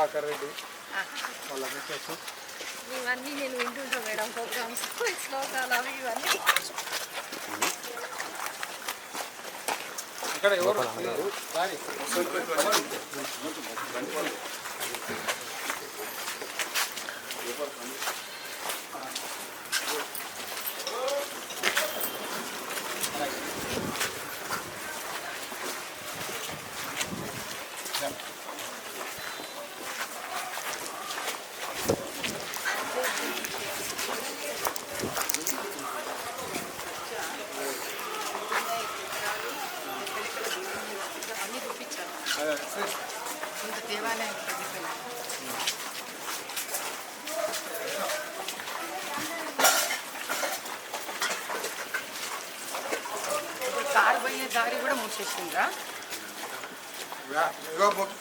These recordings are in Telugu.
ప్రభాకర్ రెడ్డి వాళ్ళ మిస్సెస్ ఇవన్నీ నేను వింటుంటా మేడం ప్రోగ్రామ్స్ శ్లోకాలు అవి ఇవన్నీ. ఇక్కడ ఎవరు రాని. అన్నీ చూపించాను అదే, సరే. ఇంత దేవాలయం ప్రతిఫలం ఇప్పుడు కారు పోయే దారి కూడా మూసేసిండ్రా యా, ఇగో మొ-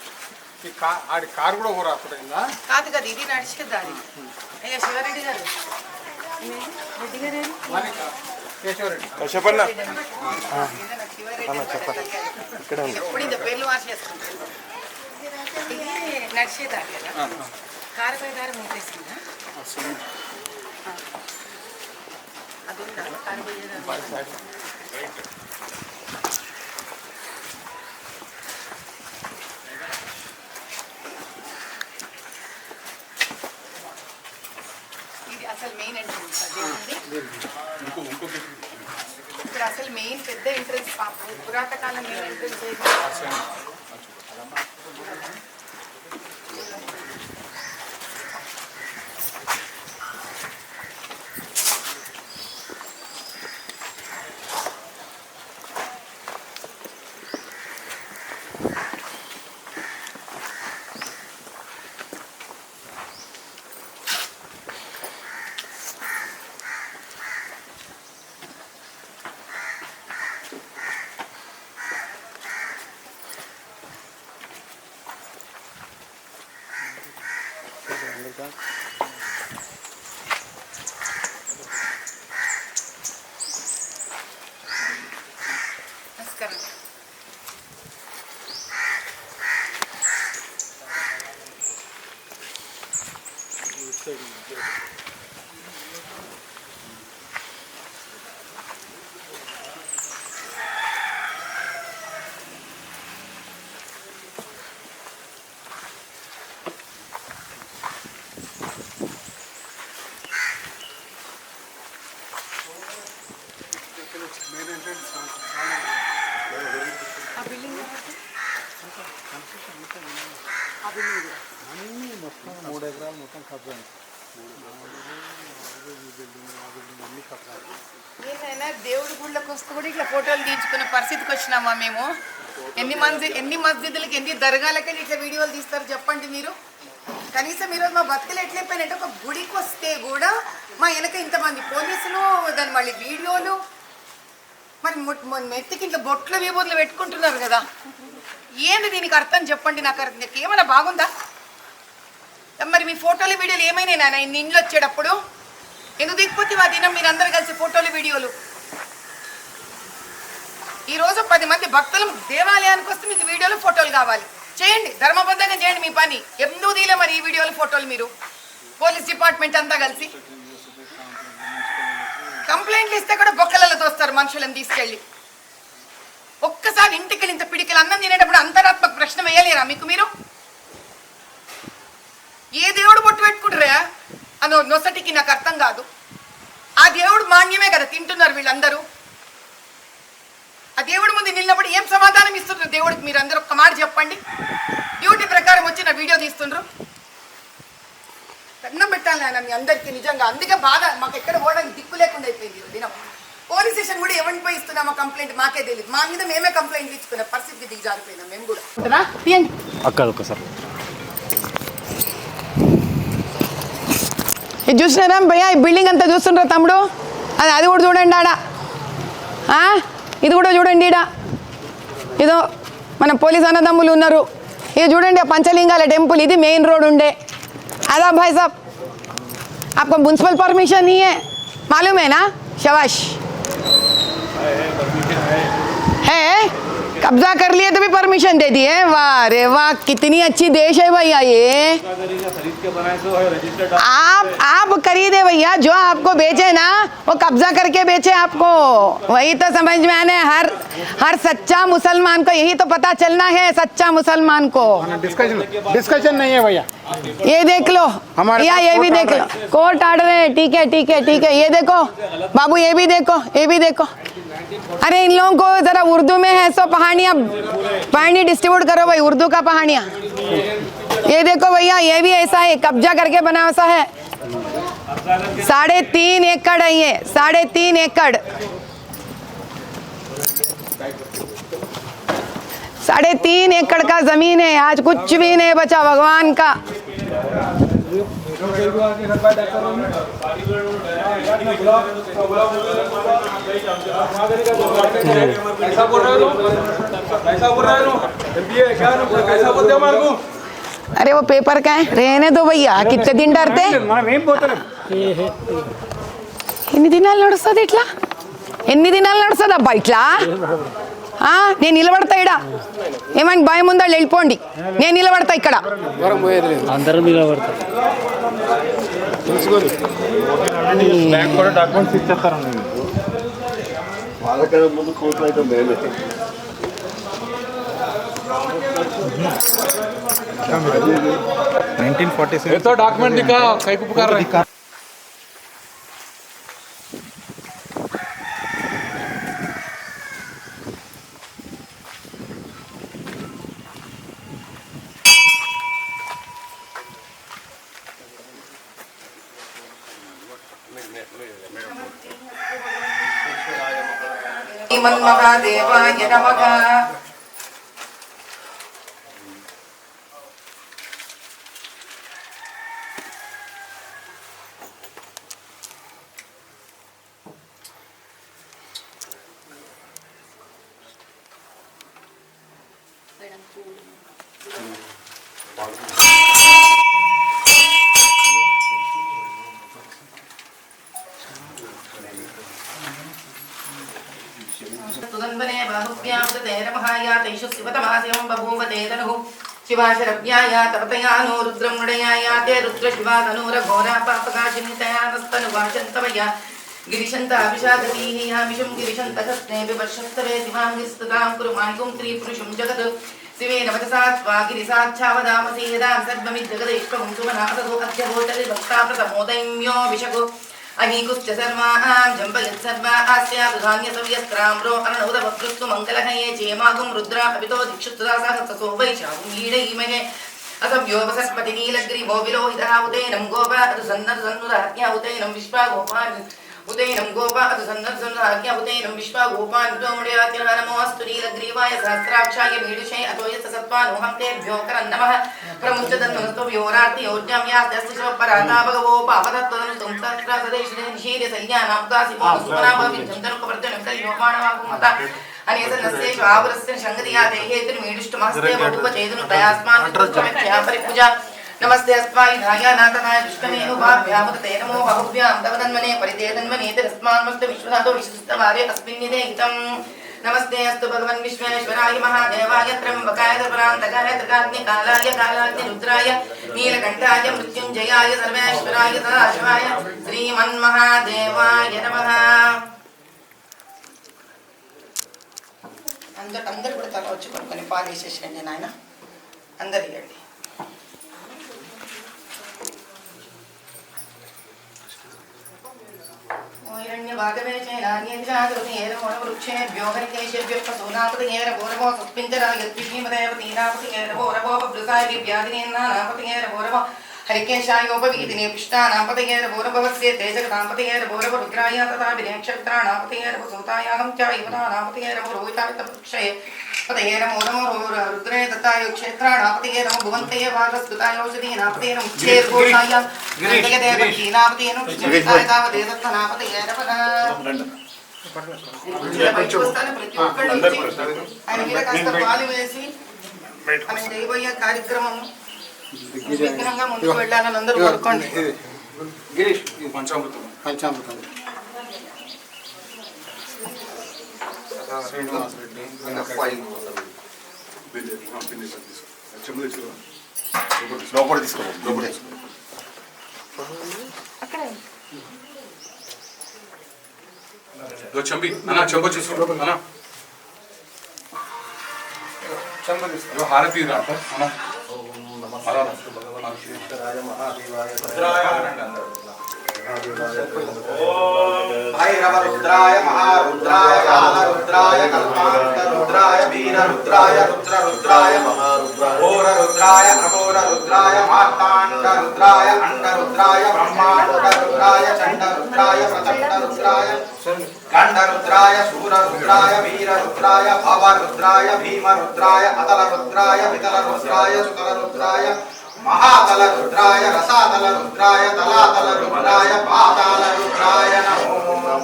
ఈ కా- ఆడి కారు కూడా ఊరు అప్పుడైందా కాదు కదా ఇది నడిచే దారి. అయ్యా శివారెడ్డి గారు. రెడ్డి గారు చెప్పండి ఏదైనా శివారెడ్డి ఇక్కడ ఉంది. ఎప్పుడు ఇంత పేర్లు మార్చేసుకుంటారు ఇది నడిచే దారి కదా. కారు పోయే దారి మూసేసిందా? అది ఉందా కారు పోయే దారి ఇది అసలు మెయిన్ ఎంట్రన్స్ అదేంటి ఇక్కడ అసలు మెయిన్ పెద్ద ఎంట్రన్స్ పురాత కాలం మెయిన్ ఎంట్రన్స్ Yeah. అన్నీ మొత్తం మూడు ఎకరాలు మొత్తం కబ్జా ఏంటైనా దేవుడి గుళ్ళకి వస్తూ కూడా ఇట్లా ఫోటోలు తీయించుకునే పరిస్థితికి వచ్చినామా మేము? ఎన్ని మంది ఎన్ని మస్జిదులకి ఎన్ని దర్గాలకి ఇట్లా వీడియోలు తీస్తారు చెప్పండి మీరు? కనీసం ఈరోజు మా బతుకులు ఎట్లయిపోయినట్టు ఒక గుడికి వస్తే కూడా మా వెనక ఇంతమంది పోలీసులు దాని మళ్ళీ వీడియోలు. మరి మొ- నెత్తికి ఇట్లా బొట్లు విభూతులు పెట్టుకుంటున్నారు కదా. ఏంది దీనికి అర్థం చెప్పండి నాకు అర్థం ఏమైనా బాగుందా? మరి మీ ఫోటోలు వీడియోలు ఏమైనా నాయన ఇన్ని ఇండ్లు వచ్చేటప్పుడు ఎందుకు దిగిపోతే ఆ దినం మీరు కలిసి ఫోటోలు వీడియోలు? ఈరోజు పది మంది భక్తులు దేవాలయానికి వస్తే మీకు వీడియోలు ఫోటోలు కావాలి. చేయండి ధర్మబద్ధంగా చేయండి మీ పని. ఎందుకు తీలే మరి ఈ వీడియోలు ఫోటోలు మీరు? పోలీస్ డిపార్ట్మెంట్ అంతా కలిసి. కంప్లైంట్లు ఇస్తే కూడా బొక్కలలో తోస్తారు మనుషులను తీసుకెళ్ళి. ఒక్కసారి ఇంటికి ఇంత పిడికిలు అన్నం తినేటప్పుడు అంతరాత్మక ప్రశ్న వేయలేరా మీకు మీరు? ఏ దేవుడు బొట్టు పెట్టుకుంటారా? అనో నొసటికి నాకు అర్థం కాదు. ఆ దేవుడు మాన్యమే కదా తింటున్నారు వీళ్ళందరూ. ఆ దేవుడి ముందు నిలినప్పుడు ఏం సమాధానం ఇస్తున్నారు దేవుడికి? మీరు అందరూ ఒక్క మాట చెప్పండి. డ్యూటీ ప్రకారం వచ్చి నా వీడియో తీస్తుండ్రు. దండం పెట్టాలి నాయన మీ అందరికీ నిజంగా. అందుకే బాధ మాకు ఎక్కడ పోవడానికి దిక్కు లేకుండా అయిపోయింది దినం. పోలీస్ స్టేషన్ కూడా ఎవరిని పోయి ఇస్తున్నామో కంప్లైంట్ మాకే తెలియదు మా మీద మేమే కంప్లైంట్ ఇచ్చుకునే పరిస్థితి దిగి జారిపోయినాం మేము కూడా తీయండి అక్కడ ఒకసారి ఇది చూసినారా భయ్యా ఈ బిల్డింగ్ అంతా చూస్తుండ్రా తమ్ముడు అది అది కూడా చూడండి ఆడ ఆ? ఇది కూడా చూడండి ఈడ ఇదో మన పోలీస్ అన్నదమ్ములు ఉన్నారు ఇది చూడండి ఆ పంచలింగాల టెంపుల్ ఇది మెయిన్ రోడ్ ఉండే అదా భాయ్ సాబ్ आपको म्यूनसिपल परमिशन नहीं है मालूम है ना शबाश है कब्जा कर लिए तो भी परमिशन दे दिए। वाह रे वाह कितनी अच्छी देश है भैया ये। है आप आप खरीदे भैया जो आपको बेचे ना वो कब्जा करके बेचे आपको। वही तो समझ में आने हर हर सच्चा मुसलमान को यही तो पता चलना है सच्चा मुसलमान को। डिस्कशन डिस्कशन नहीं है भैया। ये देख लो। हमारे या ये भी देख लो। कोर्ट ऑर्डर है ठीक है ठीक है ठीक है। ये देखो बाबू ये भी देखो ये भी देखो। अरे इन लोगों को जरा उर्दू में है सो कहानियाँ कहानी डिस्ट्रीब्यूट करो भाई, उर्दू का कहानियाँ ये देखो भैया, ये भी ऐसा है, कब्जा करके बना ऐसा है। साढ़े तीन एकड़ है ये, साढ़े तीन एकड़। साढ़े तीन एकड़ का ज़मीन है, आज कुछ भी नहीं बचा, भगवान का। कैसा बोल रहा है तू कैसा बोल रहा है तू एमबीए क्या कैसा बोलते हो मार को अरे वो पेपर का है रहने दो भैया कितने दिन डरते మనం ఏం పోతలేం ఎన్ని దినాలు నడుస్తుంది ఇట్లా ఎన్ని దినాలు నడుస్తుంది అబ్బా ఇట్లా ఆ, నేను నిలబడతా ఇక్కడ ఏమని భయం ఉందా వెళ్ళిపోండి నేను నిలబడతా ఇక్కడ దూరం పోయేది లేదు అందరం నిలబడతారు వాళ్ళకన్నా ముందు కోర్టు అయితే మేమే నైన్టీన్ ఫార్టీ సిక్స్ तो डॉक्यूमेंट दिखा कई को पुकार रहे శివాశరవ్యాయ తపతయానో రుద్రం మృడయాయ తే రుద్ర శివా తనూర ఘోరా పాపకాశిని తయానస్తను వాచంతమయ గిరిశంత అభిషాదీః యామిషం గిరిశంత కస్నే వివర్షస్తవే శివాం విస్తతాం కురు మానికుం త్రిపురుషం జగత్ శివేన వచసా స్వా గిరిసాచ్ఛావదామసి యదా సర్వమిజ్జగదైష్కం సుమనాసదో అధ్యభూతలి భక్తా ప్రతమోదైమ్యో విశకు अगीकुश्चसर्वाहां जम्बयत्सर्वाहास्याधान्यसव्यस्त्राम्रो अर्णौदभकृत्सु मङ्गलहये चेमागुं रुद्रा कपितो दिक्षुत्सदासहसो वैशामुङ्गीडैमहे असव्योपसस्पतिनीलग्रिवो विलोहितः उतैनं गोपा सन्नसन्नुदहत्या उतैनं विश्वा गोपान् ఉదయనం గోపాదు సందర్శనాజ్ఞ ఉదయనం విశ్వ గోపాన్మృడయాతిన నమోస్తు నీలగ్రీవాయ సహస్రాక్షాయ వీడుషై అతోయత సత్వానోహం తేభ్యో కరం నమ ప్రముచ్చదన్నస్తు వ్యోరార్తి యోజ్ఞం యాస్తస్య శివపరాతా భగవో పాపతత్వదను సంసస్ర సదేశిన నిషీర్య సంజ్ఞానాబ్దాసి మోసునాభవించం తనుకవర్ధనం కలియోపాణవాకుమత అనేతనస్య ఆవరస్య సంగతియా దేహేతుని మీడుష్టు మటుప చేతును ప్రయాస్మాన్ పరిపూజ నమస్తే అస్మాయి నాయానాథనాయ దుష్టమే ఉపాభ్యాముత తే నమో బహుభ్యాం తవ తన్మనే పరితే తన్మనే తస్మాన్మస్త విశ్వనాథో విశిష్టవార్య అస్మిన్నిదే హితం నమస్తే అస్తు భగవన్ విశ్వేశ్వరాయ మహాదేవాయ త్ర్యంబకాయ త్రిపురాంతకాయ త్రికాగ్నికాలాయ కాలాగ్ని రుద్రాయ నీలకంఠాయ మృత్యుంజయాయ సర్వేశ్వరాయ సదాశివాయ శ్రీమన్మహాదేవాయ నమః అందరు అందరు కూడా తల వచ్చి పడుకొని పాలు వేసేసేయండి నాయన అందరు ఇవ్వండి హరికేశాయోపవీతిని పుష్టానాపతయేరభోరభవస్య తేజగతాంపతయేరభోరభ రుద్రాయ తథా వినేక్షత్రాణాపతయేరభసూతాయాహం చ యువతానాపతయేరభోరోహితావితపక్షయే పతయే నమో ప్రతి ఒక్కళ్ళు ఆయన మీద కాస్త పాలు వేసి చేయబోయే కార్యక్రమం ముందుకు వెళ్ళాలని అందరూ కోరుకోండి పంచామృతం పంచామృతం శ్రీనివాస్ రెడ్డి ఫైల్ లోపల తీసుకోవాలి లోపల తీసుకోవాలి చెంబి అన్న చెంబు చూసుకో అన్న ఇదిగో హారతి రా అన్న అలా రా. భైరవరుద్రాయ మహారుద్రాయ కాలరుద్రాయ కల్పాంతరుద్రాయ వీరరుద్రాయ రుద్రరుద్రాయ ఘోరరుద్రాయ అఘోరరుద్రాయ మార్తాండరుద్రాయ అండరుద్రాయ బ్రహ్మాండరుద్రాయ చండరుద్రాయ ప్రచండరుద్రాయ గండరుద్రాయ శూరరుద్రాయ వీరరుద్రాయ భవరుద్రాయ భీమరుద్రాయ అతలరుద్రాయ వితలరుద్రాయ సుతలరుద్రాయ మహాతల రుద్రాయ రసాతల రుద్రాయ తలాతల రుద్రాయ పాతాల రుద్రాయ నమో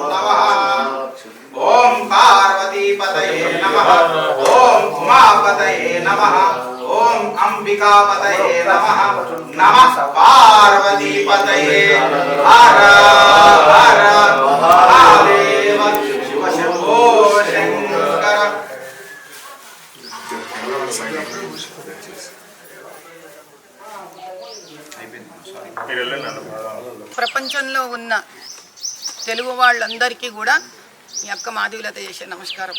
నమః ఓం పార్వతీపతయే నమః. ఓం ఉమాపతయే నమః. ఓం అంబికాపతయే నమః. నమః పార్వతీపతయే. హర హర మహాదేవ శివ శంభో శంకర. ప్రపంచంలో ఉన్న తెలుగు వాళ్ళందరికీ కూడా మీ అక్క మాధవిలత చేసే నమస్కారం.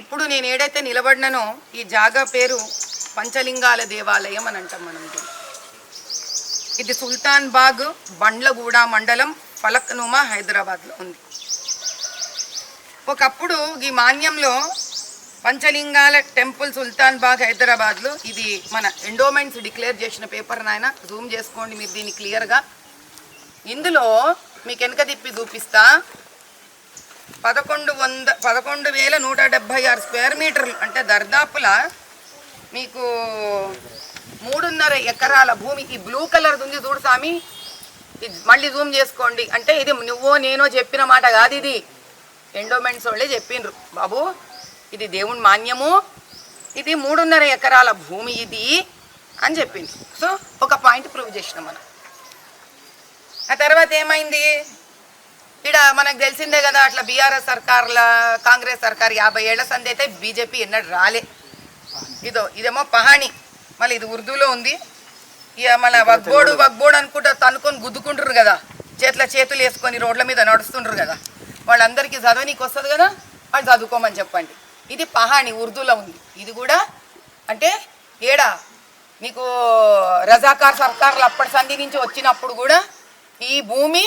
ఇప్పుడు నేను ఏడైతే నిలబడినానో ఈ జాగా పేరు పంచలింగాల దేవాలయం అని అంటాం మనం ఇది సుల్తాన్ బాగ్ బండ్లగూడ మండలం ఫలక్నుమా హైదరాబాద్లో ఉంది. ఒకప్పుడు ఈ మాన్యంలో పంచలింగాల టెంపుల్ సుల్తాన్ బాగ్ హైదరాబాద్లో ఇది మన ఎండోమెంట్స్ డిక్లేర్ చేసిన పేపర్ నాయన. జూమ్ చేసుకోండి మీరు దీన్ని క్లియర్గా. ఇందులో మీకు వెనక తిప్పి చూపిస్తా. పదకొండు వంద పదకొండు వేల నూట డెబ్భై ఆరు స్క్వేర్ మీటర్లు అంటే దర్దాపుల మీకు మూడున్నర ఎకరాల భూమి ఈ బ్లూ కలర్ ఉంది చూడు స్వామి. ఇది మళ్ళీ జూమ్ చేసుకోండి. అంటే ఇది నువ్వో నేనో చెప్పిన మాట కాదు ఇది. ఎండోమెంట్స్ వాళ్ళే చెప్పిండ్రు. బాబు ఇది దేవుని మాన్యము. ఇది మూడున్నర ఎకరాల భూమి ఇది అని చెప్పింది సో ఒక పాయింట్ ప్రూవ్ చేసినాం మనం. ఆ తర్వాత ఏమైంది? ఇక్కడ మనకు తెలిసిందే కదా అట్లా బీఆర్ఎస్ సర్కార్ల కాంగ్రెస్ సర్కార్ యాభై ఏళ్ళ సంది అయితే బీజేపీ ఎన్నడూ రాలే. ఇదో ఇదేమో పహాణి. మళ్ళీ ఇది ఉర్దూలో ఉంది. ఇక మన వగ్బోడు వగ్బోడు అనుకుంటా తనుకొని గుద్దుకుంటారు కదా. చేతుల చేతులు వేసుకొని రోడ్ల మీద నడుస్తుంటారు కదా. వాళ్ళందరికీ చదవనీకి వస్తుంది కదా వాళ్ళు చదువుకోమని చెప్పండి. ఇది పహాణి ఉర్దూలో ఉంది. ఇది కూడా అంటే ఏడా మీకు రజాకార్ సర్కార్లు అప్పటి సంధి నుంచి వచ్చినప్పుడు కూడా ఈ భూమి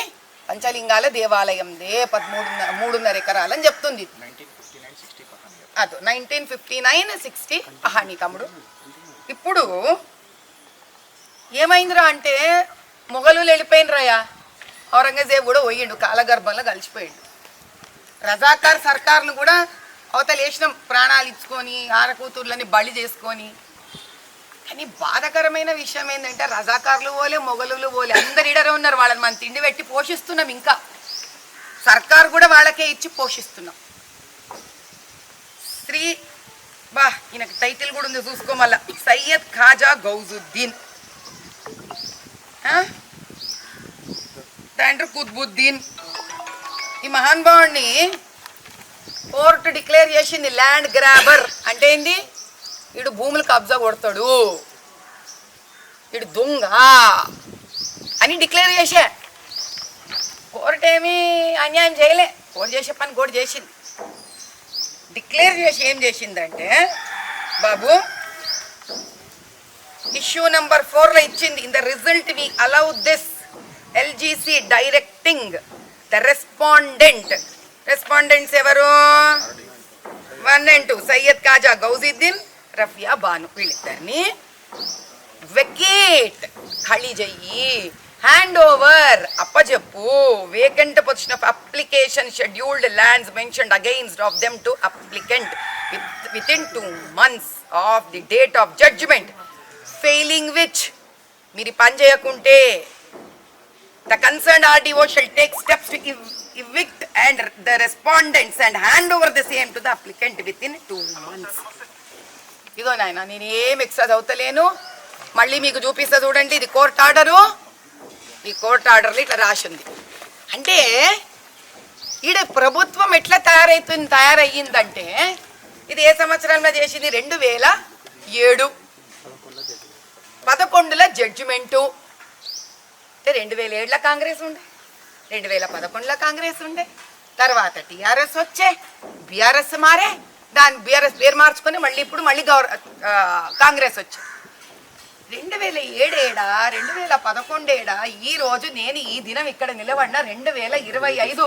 పంచలింగాల దేవాలయందే పదమూడు మూడున్నర ఎకరాలని చెప్తుంది. అదో నైన్టీన్ ఫిఫ్టీ నైన్ సిక్స్టీ అహాని తమ్ముడు. ఇప్పుడు ఏమైందిరా అంటే మొఘలు వెళ్ళిపోయినరాయా ఔరంగజేబు కూడా పోయిండు కాలగర్భంలో కలిసిపోయిండు. రజాకార్ సర్కార్ను కూడా అవతలేసిన వేసినాం ప్రాణాలు ఇచ్చుకొని ఆరకూతుర్లని బలి చేసుకొని కానీ బాధకరమైన విషయం ఏంటంటే రజాకారులు పోలే మొగలులు పోలే. అందరు ఇడరే ఉన్నారు. వాళ్ళని మనం తిండి పెట్టి పోషిస్తున్నాం ఇంకా. సర్కార్ కూడా వాళ్ళకే ఇచ్చి పోషిస్తున్నాం. శ్రీ బా ఈయనకు టైటిల్ కూడా ఉంది చూసుకో మళ్ళా. సయ్యద్ ఖాజా గౌజుద్దీన్. ఆ? తండ్రి కుత్బుద్దీన్. ఈ మహానుభావుడిని కోర్టు డిక్లేర్ చేసింది ల్యాండ్ గ్రాబర్. అంటే ఏంది? వీడు భూములు కబ్జా కొడతాడు. వీడు దొంగ. అని డిక్లేర్ చేసే. కోర్టు ఏమీ అన్యాయం చేయలే. కోర్టు చేసే పని కోర్టు చేసింది. డిక్లేర్ చేసి ఏం చేసిందంటే బాబు ఇష్యూ నెంబర్ ఫోర్లో ఇచ్చింది in the result we allow this LGC directing the respondent respondents ఎవరు? One and two. Syed Khaja Gousuddin Rafia Banu వీళ్ళిద్దరిని వెకేట్ ఖాళీ చెయ్యి hand over అప్పచెప్పు vacant position of application scheduled lands mentioned against of them to applicant within two months of the date of judgment failing which మీరు పని చేయకుంటే the concern RDO shall take steps to evict and the respondents and hand over the same to the applicant within two months ఇదో నాయన నేను ఏం ఎక్స్ట్రా చదువుతలేను. మళ్ళీ మీకు చూపిస్తా చూడండి ఇది కోర్ట్ ఆర్డరు. ఈ కోర్ట్ ఆర్డర్లో ఇట్లా రాసింది. అంటే ఈడ ప్రభుత్వం ఎట్లా తయారైతుంది తయారయ్యిందంటే ఇది ఏ సంవత్సరంలో చేసింది? రెండు వేల ఏడు. పదకొండుల జడ్జిమెంటు అంటే రెండు వేల ఏడులో కాంగ్రెస్ ఉండే రెండు వేల పదకొండులో కాంగ్రెస్ ఉండే. తర్వాత టీఆర్ఎస్ వచ్చే బీఆర్ఎస్ మారే దాని బీఆర్ఎస్ పేరు మార్చుకొని మళ్ళీ ఇప్పుడు మళ్ళీ గౌర కాంగ్రెస్ వచ్చింది. రెండు వేల ఏడేడా రెండు వేల పదకొండేడా ఈ రోజు నేను ఈ దినం ఇక్కడ నిలబడిన రెండు వేల ఇరవై ఐదు.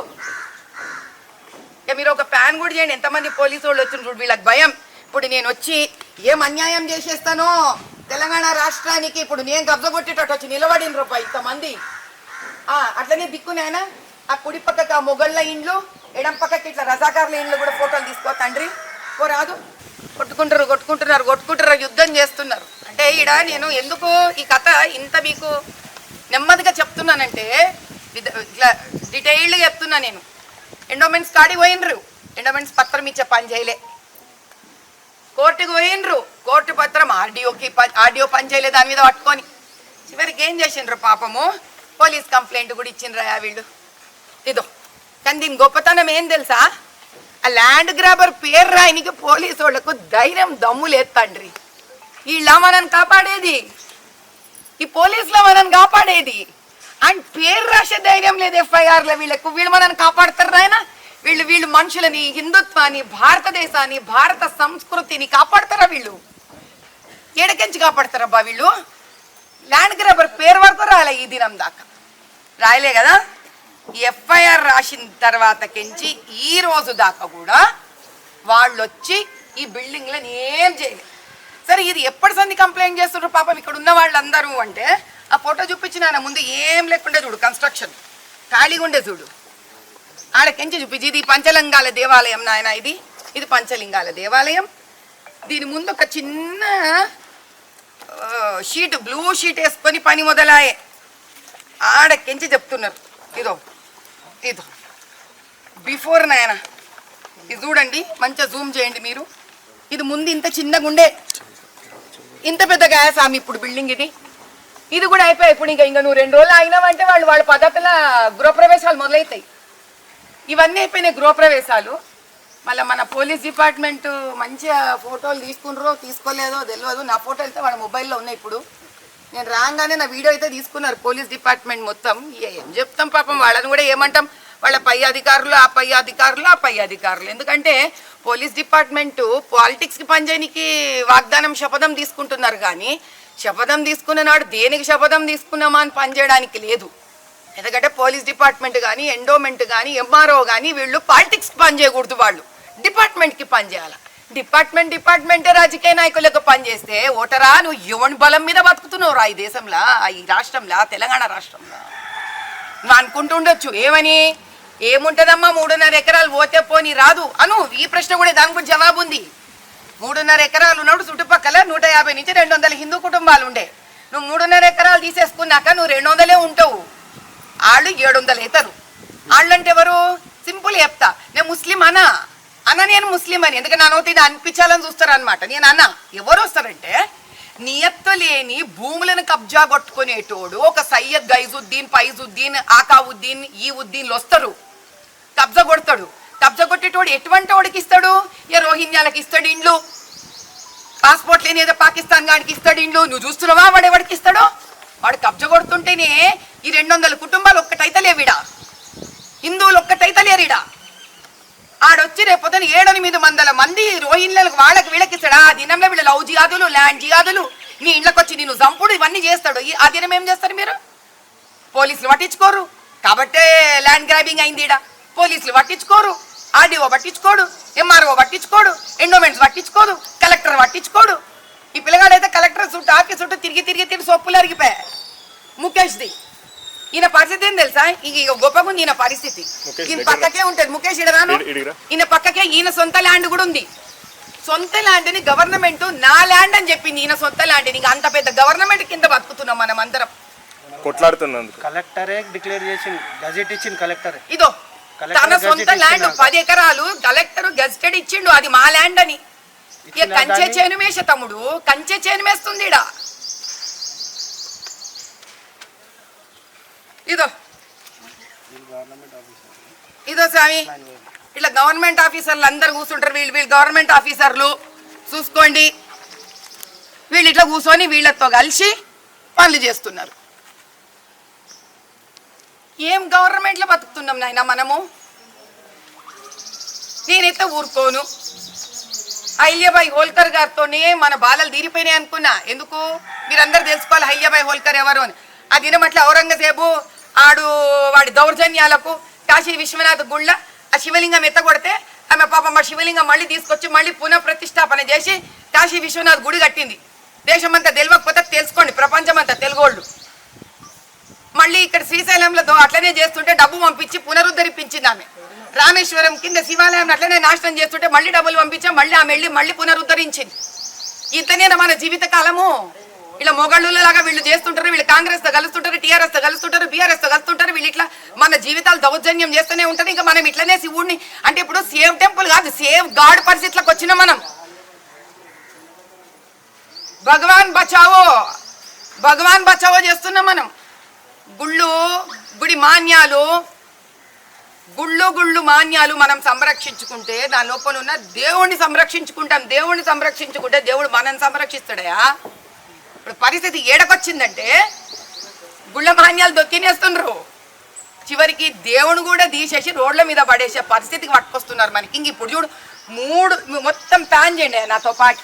మీరు ఒక ప్యాన్ కూడా చేయండి. ఎంతమంది పోలీసు వాళ్ళు వచ్చిన చూడు వీళ్ళకి భయం. ఇప్పుడు నేను వచ్చి ఏం అన్యాయం చేసేస్తానో? తెలంగాణ రాష్ట్రానికి ఇప్పుడు నేను కబ్జ కొట్టేటట్టు వచ్చి నిలబడిన రూపాయి ఇంతమంది. ఆ, అట్లనే దిక్కునేనా ఆ కుడి పక్కకు ఆ మొగళ్ళ ఇండ్లు ఎడం పక్కకి ఇట్లా రజాకారుల ఇండ్లు కూడా ఫోటోలు తీసుకో తండ్రి. ఓ రాదు. కొట్టుకుంటారు కొట్టుకుంటున్నారు కొట్టుకుంటారు యుద్ధం చేస్తున్నారు. అంటే ఈడ నేను ఎందుకు ఈ కథ ఇంత మీకు నెమ్మదిగా చెప్తున్నానంటే ఇట్లా డీటెయిల్డ్గా చెప్తున్నా నేను. ఎండోమెంట్స్ కాడికి పోయినరు. ఎండోమెంట్స్ పత్రం ఇచ్చే పని చేయలే. కోర్టుకు పోయినరు. కోర్టు పత్రం ఆర్డీఓకి ఆర్డీఓ పని చేయలే దాని మీద పట్టుకొని. చివరికి ఏం చేసిండ్రు పాపము? పోలీస్ కంప్లైంట్ కూడా ఇచ్చిండ్రా వీళ్ళు. ఇదో కానీ దీని గొప్పతనం ఏం తెలుసా? ఆ ల్యాండ్ గ్రాబర్ పేరు రాయనికి పోలీసు వాళ్ళకు ధైర్యం దమ్ము లేదు తండ్రి. వీళ్ళ మనని కాపాడేది. ఈ పోలీసుల మనం కాపాడేది. అండ్ పేరు రాసే ధైర్యం లేదు ఎఫ్ఐఆర్లో. వీళ్ళకు వీళ్ళు మనల్ని కాపాడతారు నాయన వీళ్ళు వీళ్ళు మనుషులని హిందుత్వాన్ని భారతదేశాన్ని భారత సంస్కృతిని కాపాడతారా వీళ్ళు? ఏడకెంచి కాపాడతారబ్బా వీళ్ళు? ల్యాండ్ గ్రాబర్ పేరు వరకు రాలే ఈ దినం దాకా. రాయలే కదా? ఎఫ్ఐఆర్ రాసిన తర్వాత కెంచి ఈ రోజు దాకా కూడా వాళ్ళు వచ్చి ఈ బిల్డింగ్లను ఏం చేయలేదు సరే ఇది ఎప్పటి సంది కంప్లైంట్ చేస్తుండ్రు పాపం ఇక్కడ ఉన్న వాళ్ళందరూ అంటే ఆ ఫోటో చూపించిన ముందు ఏం లేకుండా చూడు కన్స్ట్రక్షన్. ఖాళీగా ఉండే చూడు ఆడకెంచి చూపించి ఇది పంచలింగాల దేవాలయం నాయన ఇది. ఇది పంచలింగాల దేవాలయం. దీని ముందు ఒక చిన్న షీట్ బ్లూ షీట్ వేసుకొని పని మొదలాయే. ఆడకెంచి చెప్తున్నారు. ఇదో. ఇదో. బిఫోర్ నాయన. ఇది చూడండి మంచిగా జూమ్ చేయండి మీరు. ఇది ముందు ఇంత చిన్నగా ఉండే. ఇంత పెద్దగా స్వామి ఇప్పుడు బిల్డింగ్ ఇది. ఇది కూడా అయిపోయాయి ఇప్పుడు ఇంకా ఇంకా నువ్వు రెండు రోజులు అయినావంటే వాళ్ళు వాళ్ళ పద్ధతుల గృహప్రవేశాలు మొదలవుతాయి ఇవన్నీ అయిపోయినాయి గృహప్రవేశాలు. మళ్ళీ మన పోలీస్ డిపార్ట్మెంట్ మంచిగా ఫోటోలు తీసుకున్నారో తీసుకోలేదో తెలియదు. నా ఫోటో అయితే వాళ్ళ మొబైల్లో ఉన్నాయి ఇప్పుడు. నేను రాగానే నా వీడియో అయితే తీసుకున్నారు పోలీస్ డిపార్ట్మెంట్ మొత్తం. ఏం చెప్తాం పాపం వాళ్ళని కూడా ఏమంటాం? వాళ్ళ పై అధికారులు ఆ పై అధికారులు ఆ పై అధికారులు. ఎందుకంటే పోలీస్ డిపార్ట్మెంట్ పాలిటిక్స్కి పనిచేయనికి వాగ్దానం శపథం తీసుకుంటున్నారు కానీ శపథం తీసుకున్న నాడు దేనికి శపథం తీసుకున్నామా అని పనిచేయడానికి లేదు. ఎందుకంటే పోలీస్ డిపార్ట్మెంట్ కానీ ఎండోమెంట్ కానీ ఎంఆర్ఓ కానీ వీళ్ళు పాలిటిక్స్ పని చేయకూడదు వాళ్ళు. డిపార్ట్మెంట్కి పనిచేయాలి? డిపార్ట్మెంట్ డిపార్ట్మెంటే రాజకీయ నాయకులకు పనిచేస్తే ఓటరా? నువ్వు యువన్ బలం మీద బతుకుతున్నావు రా ఈ దేశంలో ఈ రాష్ట్రంలో తెలంగాణ రాష్ట్రంలో. నువ్వు అనుకుంటుండొచ్చు ఏమని? ఏముంటదమ్మా? మూడున్నర ఎకరాలు పోతే పోని రాదు. అను ఈ ప్రశ్న కూడా దానికి కూడా జవాబు ఉంది. మూడున్నర ఎకరాలు ఉన్నప్పుడు చుట్టుపక్కల నూట యాభై నుంచి రెండు వందల హిందూ కుటుంబాలు ఉండే. నువ్వు మూడున్నర ఎకరాలు తీసేసుకున్నాక నువ్వు రెండు వందలే ఉంటావు. వాళ్ళు ఏడు వందలు అవుతారు వాళ్ళంటే ఎవరు? సింపుల్ చెప్తా. నేను ముస్లిం అనా? అన్న నేను ముస్లిం అని. ఎందుకంటే నా నోటి అనిపించాలని చూస్తారనమాట నేను అన్న ఎవరు వస్తారంటే నియత్తు లేని భూములను కబ్జా కొట్టుకునేటోడు ఒక సయ్యద్ గైజుద్దీన్ ఫైజుద్దీన్ ఆకావుద్దీన్ ఈ ఉద్దీన్లు వస్తారు. కబ్జా కొడతాడు. కబ్జా కొట్టేటోడు ఎటువంటి వాడికి ఇస్తాడు? ఏ రోహింగ్యాలకు ఇస్తాడు ఇండ్లు. పాస్పోర్ట్ లేని ఏదో పాకిస్తాన్ గానికి ఇస్తాడు ఇండ్లు. నువ్వు చూస్తున్నావా వాడు ఎవడికి ఇస్తాడో? వాడు కబ్జా కొడుతుంటేనే ఈ రెండు వందల కుటుంబాలు ఒక్కటైతలేవిడా హిందువులు ఒక్కటైతే లేరిడా? ఆడొచ్చి రేపొద్దున ఏడెనిమిది వందల మంది రోహిన్లకు వాళ్ళకి వీళ్ళకిస్తాడు. ఆ దినంలో వీళ్ళు లవ్ జియాదులు ల్యాండ్ జియాదులు నీ ఇంట్లోకి వచ్చి నేను చంపుడు ఇవన్నీ చేస్తాడు. ఈ ఆ దినం ఏం చేస్తారు మీరు? పోలీసులు పట్టించుకోరు. కాబట్టే ల్యాండ్ గ్రాబింగ్ అయింది ఈడ. పోలీసులు పట్టించుకోరు. ఆర్డీఓ పట్టించుకోడు ఎంఆర్ఓ పట్టించుకోడు ఎండోమెంట్స్ పట్టించుకోడు కలెక్టర్ పట్టించుకోడు. ఈ పిల్లగాడైతే కలెక్టర్ చుట్టూ ఆఫీస్ చుట్టూ తిరిగి తిరిగి తిరిగి సొప్పులు అరిగిపోయా ముఖేష్ది. ఈయన పరిస్థితి ఏం తెలుసా? ఇక గొప్పగా ఉంది ఈయన పరిస్థితి. ఈయన పక్కకే ఉంటది ముఖేష్ ఇడరాను. ఈయన పక్కకే ఈయన సొంత ల్యాండ్ కూడా ఉంది. సొంత ల్యాండ్ని గవర్నమెంట్ నా ల్యాండ్ అని చెప్పింది ఈయన సొంత ల్యాండ్ ఇంకా అంత పెద్ద గవర్నమెంట్ కింద బతుకుతున్నాం మనం అందరం. కొట్లాడుతున్నందుకు కలెక్టరే డిక్లేర్ చేసింది గజెట్ ఇచ్చింది కలెక్టర్. ఇదో తన సొంత ల్యాండ్. పది ఎకరాలు కలెక్టర్ గెస్టెడ్ ఇచ్చిండు. అది మా ల్యాండ్ అని. ఇక కంచె దాన్ని- చేను మేష తమ్ముడు. కంచె చేను మేస్తుంది ఇదో. ఇదో స్వామి. ఇట్లా గవర్నమెంట్ ఆఫీసర్లు అందరు కూర్చుంటారు. వీళ్ళు వీళ్ళు గవర్నమెంట్ ఆఫీసర్లు. చూసుకోండి. వీళ్ళు ఇట్లా కూర్చొని వీళ్ళతో కలిసి పనులు చేస్తున్నారు. ఏం గవర్నమెంట్లో బతుకుతున్నాం నాయన మనము? నేనైతే ఊరుకోను. హైల్యాబాయి హోల్కర్ గారితోనే మన బాలలు తీరిపోయినాయి అనుకున్నా. ఎందుకు? మీరందరూ తెలుసుకోవాలి హైల్యాబాయి హోల్కర్ ఎవరు అని. ఆ దినమట్ల ఔరంగజేబు ఆడు వాడి దౌర్జన్యాలకు కాశీ విశ్వనాథ్ గుళ్ళ ఆ శివలింగం ఎత్తగొడితే ఆమె పాపం ఆ శివలింగం మళ్ళీ తీసుకొచ్చి మళ్ళీ పునః ప్రతిష్టాపన చేసి కాశీ విశ్వనాథ్ గుడి కట్టింది. దేశమంతా తెలియకపోతే తెలుసుకోండి ప్రపంచమంతా తెలుగోళ్ళు. మళ్ళీ ఇక్కడ శ్రీశైలంలో అట్లనే చేస్తుంటే డబ్బు పంపించి పునరుద్ధరించింది ఆమె. రామేశ్వరం కింద శివాలయం అట్లనే నాశనం చేస్తుంటే మళ్ళీ డబ్బులు పంపించాం మళ్ళీ ఆమె వెళ్ళి మళ్ళీ పునరుద్ధరించింది. ఇంతనేనా మన జీవిత కాలము ఇలా మొగళ్ళులాగా వీళ్ళు చేస్తుంటారు వీళ్ళు కాంగ్రెస్తో కలుస్తుంటారు టీఆర్ఎస్తో కలుస్తుంటారు బీఆర్ఎస్తో కలుస్తుంటారు వీళ్ళు ఇట్లా మన జీవితాలు దౌర్జన్యం చేస్తూనే ఉంటారు. ఇంకా మనం ఇట్లనే శివుడిని అంటే ఇప్పుడు సేవ్ టెంపుల్ కాదు సేవ్ గాడ్ పరిస్థితిలోకి వచ్చిన మనం. భగవాన్ బచావో భగవాన్ బచావో చేస్తున్నాం మనం. గుళ్ళు గుడి మాన్యాలు గుళ్ళు గుళ్ళు మాన్యాలు మనం సంరక్షించుకుంటే దాని లోపల ఉన్న దేవుణ్ణి సంరక్షించుకుంటాం దేవుణ్ణి సంరక్షించుకుంటే దేవుడు మనం సంరక్షిస్తాడయా? ఇప్పుడు పరిస్థితి ఏడకొచ్చిందంటే గుళ్ళ మాన్యాలు దొక్కినేస్తుండ్రు. చివరికి దేవుని కూడా తీసేసి రోడ్ల మీద పడేసే పరిస్థితికి పట్టుకొస్తున్నారు మనకి. ఇంక ఇప్పుడు చూడు మూడు మొత్తం ప్యాన్ చేయండి నాతో పాటు.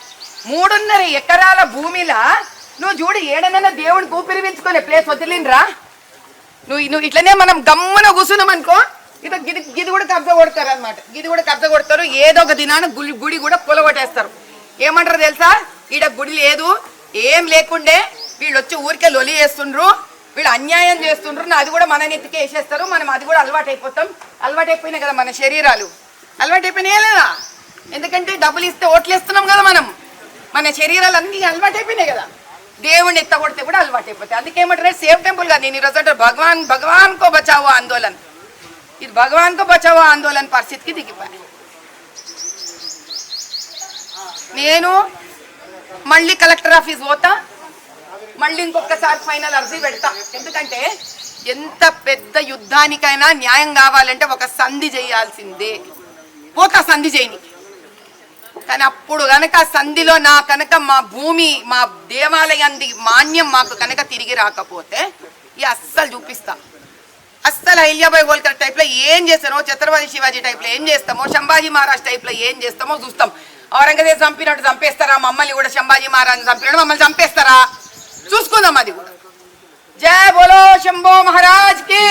మూడున్నర ఎకరాల భూమిలా నువ్వు చూడు ఏడనన్నా దేవుడికి ఊపిరి పీల్చుకునే ప్లేస్ వదిలిండ్రా. నువ్వు నువ్వు ఇట్లనే మనం గమ్మున కూర్చున్నాం అనుకో ఇది గిది గిది కూడా కబ్జ కొడతారు అనమాట గిది కూడా కబ్జ కొడతారు. ఏదో ఒక దినాన గుడి గుడి కూడా పొలగొట్టేస్తారు ఏమంటారు తెలుసా? ఈడ గుడి లేదు ఏం లేకుండే వీళ్ళు వచ్చి ఊరికే లొలి చేస్తుండ్రు వీళ్ళు అన్యాయం చేస్తుండ్రు అది కూడా మన నెత్తికే వేసేస్తారు మనం అది కూడా అలవాటు అయిపోతాం అలవాటు అయిపోయినాయి కదా మన శరీరాలు. అలవాటు లేదా? ఎందుకంటే డబ్బులు ఇస్తే ఓట్లేస్తున్నాం కదా మనం. మన శరీరాలు అన్నీ అలవాటు అయిపోయినాయి కదా. దేవుణ్ణి ఎత్తగొడితే కూడా అలవాటు అయిపోతాయి అందుకేమంటారు సేఫ్ టెంపుల్ కాదు నేను ఈరోజు అంటే భగవాన్ భగవాన్ కో బచావో ఆందోళన. ఇది భగవాన్ కో బచావో ఆందోళన పరిస్థితికి దిగిపోయి నేను మళ్ళీ కలెక్టర్ ఆఫీస్ పోతా మళ్ళీ ఇంకొకసారి ఫైనల్ అర్జీ పెడతా. ఎందుకంటే ఎంత పెద్ద యుద్ధానికైనా న్యాయం కావాలంటే ఒక సంధి చేయాల్సిందే. పోతా సంధి చేయని. కానీ అప్పుడు కనుక సంధిలో నా కనుక మా భూమి మా దేవాలయాన్ని మాన్యం మాకు కనుక తిరిగి రాకపోతే ఈ అస్సలు చూపిస్తా. అస్సలు అహిల్యాబాయ్ హోల్కర్ టైప్లో ఏం చేస్తామో ఛత్రపతి శివాజీ టైప్లో ఏం చేస్తామో శంభాజీ మహారాజ్ టైప్లో ఏం చేస్తామో చూస్తాం. ఔరంగజేబ్ చంపినట్టు చంపేస్తారా? మమ్మల్ని కూడా శంభాజీ మహారాజ్ చంపినట్టు మమ్మల్ని చంపేస్తారా? చూసుకుందాం అది కూడా. జయ బోలో శంభో మహారాజ్కి!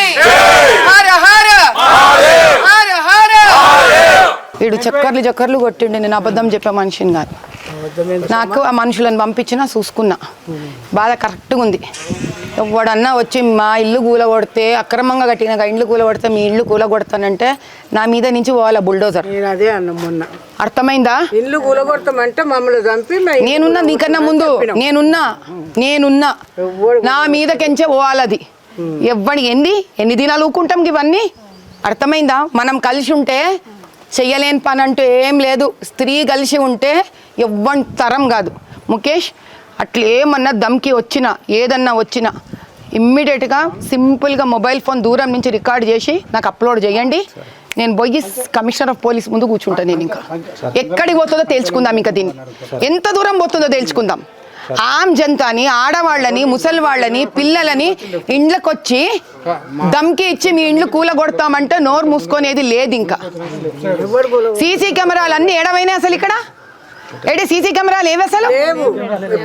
హర హర! హర హర! వీడు చక్కర్లు చక్కర్లు కొట్టిండు నేను అబద్ధం చెప్పే మనిషిని కాదు. నాకు ఆ మనుషులను పంపించినా చూసుకున్నా. బాధ కరెక్ట్గా ఉంది. ఎవడన్నా వచ్చి మా ఇల్లు కూల కొడితే అక్రమంగా కట్టిన ఇల్లు కూల కొడితే మీ ఇల్లు కూల కొడతానంటే నా మీద నుంచి పోవాలా బుల్డోజర్? నేను అదే అన్న మొన్న. అర్థమైందా? ఇల్లు కూలగొడతామంటే మమ్మల్ని చంపి నేనున్నా నీకన్నా ముందు నేనున్నా నేనున్నా. నా మీద కెంచే పోవాలది. ఎవ్వడి ఎన్ని ఎన్ని దినాలు ఊకుంటాం ఇవన్నీ? అర్థమైందా? మనం కలిసి ఉంటే చెయ్యలేని పని అంటూ ఏం లేదు. స్త్రీ కలిసి ఉంటే ఎవ్వని తరం కాదు. ముఖేష్ అట్లా ఏమన్నా దమ్కి వచ్చినా ఏదన్నా వచ్చినా ఇమ్మీడియట్గా సింపుల్గా మొబైల్ ఫోన్ దూరం నుంచి రికార్డ్ చేసి నాకు అప్లోడ్ చేయండి. నేను పోయి కమిషనర్ ఆఫ్ పోలీస్ ముందు కూర్చుంటాను నేను ఇంకా. ఎక్కడికి పోతుందో తెలుసుకుందాం ఇంకా దీన్ని. ఎంత దూరం పోతుందో తెలుసుకుందాం ఆమ్ జనతాని ఆడవాళ్ళని ముసలివాళ్ళని పిల్లలని ఇండ్లకొచ్చి దమ్కి ఇచ్చి మీ ఇండ్లు కూలగొడతామంటే నోరు మూసుకునేది లేదు ఇంకా. సీసీ కెమెరాలు ఎడవైనా అసలు ఇక్కడ? ఏడి సీసీ కెమెరాలు ఏవి అసలు? లేవు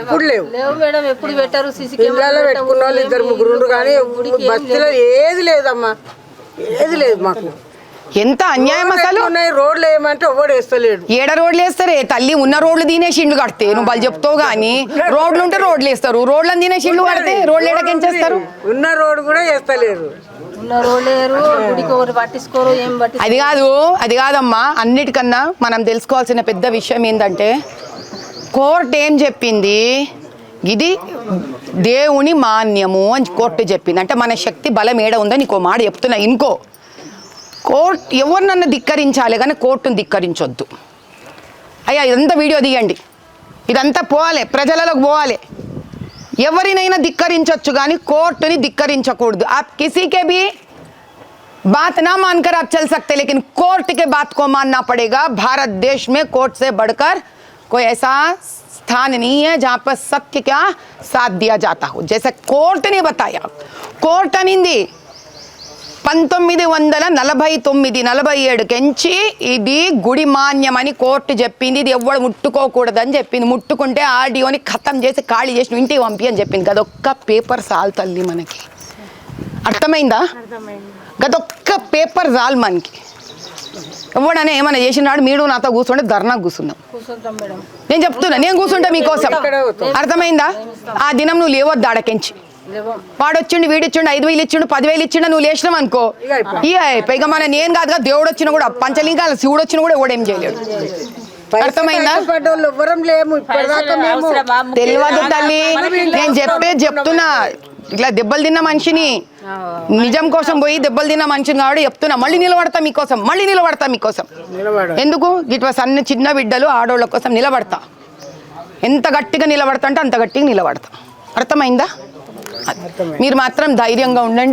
ఎప్పుడు లేవు. లేవు మేడం ఎప్పుడు పెట్టారు సీసీ పిల్లలు పెట్టుకున్న వాళ్ళు ఇద్దరు ముగ్గురు కానీ బస్తీలో ఏది లేదమ్మా. ఏది లేదు మాకు. ఎంత అన్యాయం అసలు? ఉన్నాయి రోడ్లు ఏమంటే ఎవడు వేస్తలేడు. ఏడ రోడ్లు వేస్తారే? తల్లి ఉన్న రోడ్లు తినేసి ఇండ్లు కడితే నువ్వు వాళ్ళు చెప్తావు కానీ రోడ్లు ఉంటే రోడ్లు వేస్తారు. రోడ్లను తినేసి ఇల్లు కడితే రోడ్లు ఎడకెంచేస్తారు ఉన్న రోడ్డు కూడా వేస్తలేరు. గుడికి పట్టించుకోరు ఏం పట్టి అది కాదు అది కాదమ్మా. అన్నిటికన్నా మనం తెలుసుకోవాల్సిన పెద్ద విషయం ఏంటంటే కోర్టు ఏం చెప్పింది? ఇది దేవుని మాన్యము అని కోర్టు చెప్పింది. అంటే మన శక్తి బలం ఏడ ఉందని నీకో మాట చెప్తున్నా ఇంకో. కోర్టు ఎవరినన్నా ధిక్కరించాలి కానీ కోర్టును ధిక్కరించొద్దు. అయ్యా ఇదంతా వీడియో తీయండి. ఇదంతా పోవాలి ప్రజలలోకి పోవాలి. ఎవరినైనా ధిక్కరించవచ్చు కానీ కోర్టుని ధిక్కరించకూడదు ఆ కిసీకే బి बात ना मानकर आप चल सकते लेकिन कोर्ट के बात को मानना पड़ेगा भारत देश में कोर्ट से बढ़कर कोई ऐसा स्थान नहीं है जहां पर सत्य क्या साथ दिया जाता हो जैसे कोर्ट ने बताया कोर्ट अनिंदी పంతొమ్మిది వందల నలభై తొమ్మిది నలభై ఏడుకెంచి ఇది గుడి మాన్యమని కోర్టు చెప్పింది. ఇది ఎవ్వడు ముట్టుకోకూడదని చెప్పింది. ముట్టుకుంటే ఆడియోని ఖతం చేసి ఖాళీ చేసి ఇంటికి పంపి అని చెప్పింది. గదొక్క పేపర్ సాల్ తల్లి మనకి. అర్థమైందా? గదొక్క పేపర్ చాలు మనకి. ఎవడనే ఏమైనా చేసినాడు? మీరు నాతో కూర్చుంటే ధర్నా మేడం. నేను చెప్తున్నా నేను కూర్చుంటా మీకోసం. అర్థమైందా? ఆ దినం నువ్వు లేవద్దు ఆడకెంచి వాడు వచ్చిండు వీడిచ్చిండు ఐదు వేలు ఇచ్చిండు పదివేలు ఇచ్చిండు నువ్వు లేచినావు అనుకో. ఇక పైగా మన నేను కాదుగా దేవుడు వచ్చినా కూడా పంచలింగాల శివుడు వచ్చినా కూడా ఎవడేం చేయలేడు. అర్థమైందా? తెలియదు తల్లి నేను చెప్పేది చెప్తున్నా. ఇట్లా దెబ్బలు తిన్న మనిషిని నిజం కోసం పోయి దెబ్బలు తిన్న మనిషిని కాబట్టి చెప్తున్నా. మళ్ళీ నిలబడతా మీకోసం మళ్ళీ నిలబడతా మీకోసం. ఎందుకు? ఇట్లా సన్న చిన్న బిడ్డలు ఆడోళ్ళ కోసం నిలబడతా. ఎంత గట్టిగా నిలబడతా అంటే అంత గట్టిగా నిలబడతా. అర్థమైందా? మీరు మాత్రం ధైర్యంగా ఉండండి.